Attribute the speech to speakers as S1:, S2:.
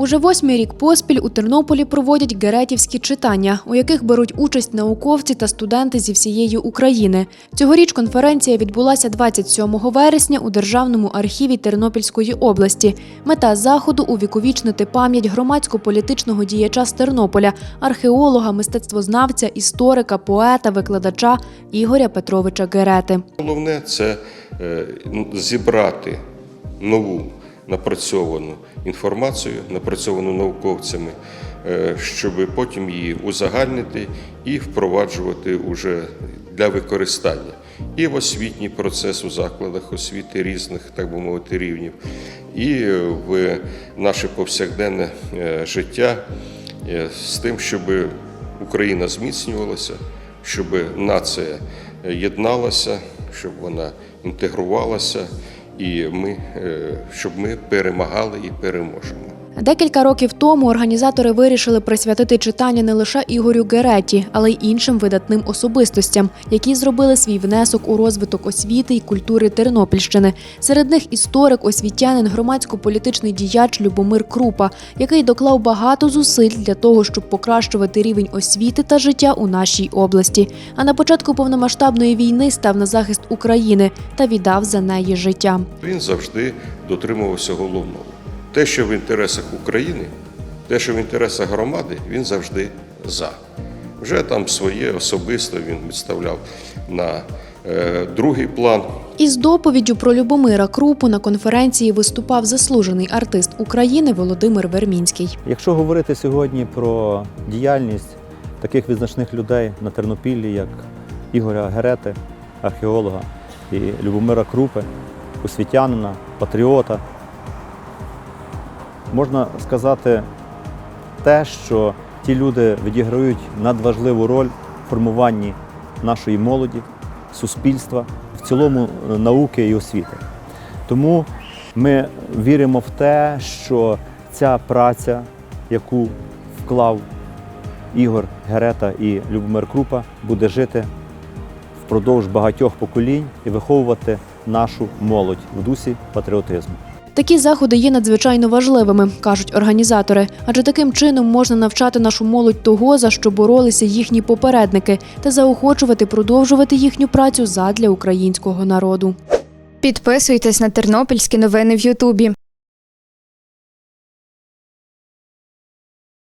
S1: Уже восьмий рік поспіль у Тернополі проводять геретівські читання, у яких беруть участь науковці та студенти зі всієї України. Цьогоріч конференція відбулася 27 вересня у Державному архіві Тернопільської області. Мета заходу увіковічнити пам'ять громадсько-політичного діяча з Тернополя, археолога, мистецтвознавця, історика, поета, викладача Ігоря Петровича Герети.
S2: Головне це е, зібрати нову напрацьовану інформацію, напрацьовану науковцями, е, щоб потім її узагальнити і впроваджувати уже для використання. І в освітній процес у закладах освіти різних, так би мовити, рівнів, і в наше повсякденне е, життя е, з тим, щоб Україна зміцнювалася, щоб нація єдналася, щоб вона інтегрувалася, і ми, е, щоб ми перемагали і переможемо.
S1: Декілька років тому організатори вирішили присвятити читання не лише Ігорю Гереті, але й іншим видатним особистостям, які зробили свій внесок у розвиток освіти і культури Тернопільщини. Серед них історик, освітянин, громадсько-політичний діяч Любомир Крупа, який доклав багато зусиль для того, щоб покращувати рівень освіти та життя у нашій області. А на початку повномасштабної війни став на захист України та віддав за неї життя.
S2: Він завжди дотримувався головного. Те, що в інтересах України, те, що в інтересах громади, він завжди за. Вже там своє особисто він відставляв на е, другий план.
S1: Із доповіддю про Любомира Крупу на конференції виступав заслужений артист України Володимир Вермінський.
S3: Якщо говорити сьогодні про діяльність таких визначних людей на Тернопіллі, як Ігоря Герети, археолога, і Любомира Крупи, освітянина, патріота, можна сказати те, що ті люди відіграють надважливу роль в формуванні нашої молоді, суспільства, в цілому е, науки і освіти. Тому ми віримо в те, що ця праця, яку вклав Ігор Герета і Любомир Крупа, буде жити впродовж багатьох поколінь і виховувати нашу молодь в дусі патріотизму.
S1: Такі заходи є надзвичайно важливими, кажуть організатори, адже таким чином можна навчати нашу молодь того, за що боролися їхні попередники, та заохочувати продовжувати їхню працю задля українського народу.
S4: Підписуйтесь на тернопільські новини в Ютубі.